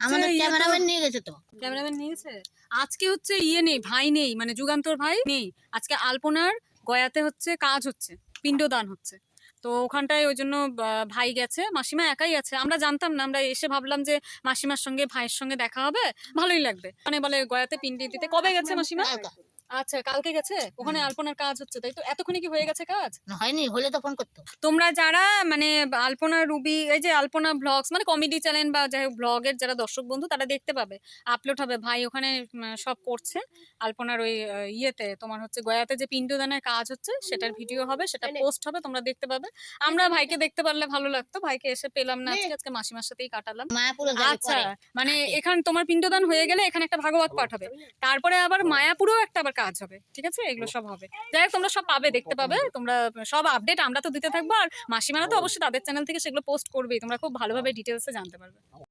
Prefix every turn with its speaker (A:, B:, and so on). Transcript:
A: আমাদের
B: ইয়ে
A: ক্যামেরাম্যান নিয়ে গেছে তো।
B: ক্যামেরাম্যান নিয়েছে আজকে হচ্ছে ইয়ে নেই ভাই নেই মানে যুগান্তর ভাই নেই। আজকে আলপনার গয়াতে হচ্ছে কাজ হচ্ছে পিণ্ডদান হচ্ছে। তো ওখানটায় ওই জন্য ভাই গেছে মাসিমা একাই আছে। আমরা জানতাম না আমরা এসে ভাবলাম যে মাসিমার সঙ্গে ভাইয়ের সঙ্গে দেখা হবে ভালোই লাগবে। মানে বলে গয়াতে পিন্ডি দিতে। কবে গেছে মাসিমা। আচ্ছা কালকে গেছে? ওখানে আলপনার কাজ হচ্ছে তাই তো? এতক্ষণে কি হয়ে গেছে কাজ?
A: হয়নি হলে তো ফোন করতো।
B: তোমরা যারা মানে আলপনা রুবি এই যে আলপনা ব্লগস মানে কমেডি চ্যানেল বা যাই হোক ব্লগের যারা দর্শক বন্ধু তারা দেখতে পাবে আপলোড হবে। ভাই ওখানে সব করছে। আলপনার ওই ইয়েতে তোমার হচ্ছে গয়াতে যে পিণ্ডদানের কাজ হচ্ছে সেটার ভিডিও হবে সেটা পোস্ট হবে তোমরা দেখতে পাবে। আমরা ভাইকে দেখতে পারলে ভালো লাগতো ভাইকে এসে পেলাম না আজকে আজকে মাসিমার সাথেই কাটালাম। আচ্ছা মানে এখানে তোমার পিণ্ডদান হয়ে গেলে এখানে একটা ভাগবত পাঠ হবে। তারপরে আবার মায়াপুরেও একটা আবার কাজ হবে ঠিক আছে? এগুলো সব হবে। যাই হোক তোমরা সব পাবে দেখতে পাবে। তোমরা সব আপডেট আমরা তো দিতে থাকব। আর মাসিমারা তো অবশ্যই তাদের চ্যানেল থেকে সেগুলো পোস্ট করবেই। তোমরা খুব ভালোভাবে ডিটেলসে জানতে পারবে।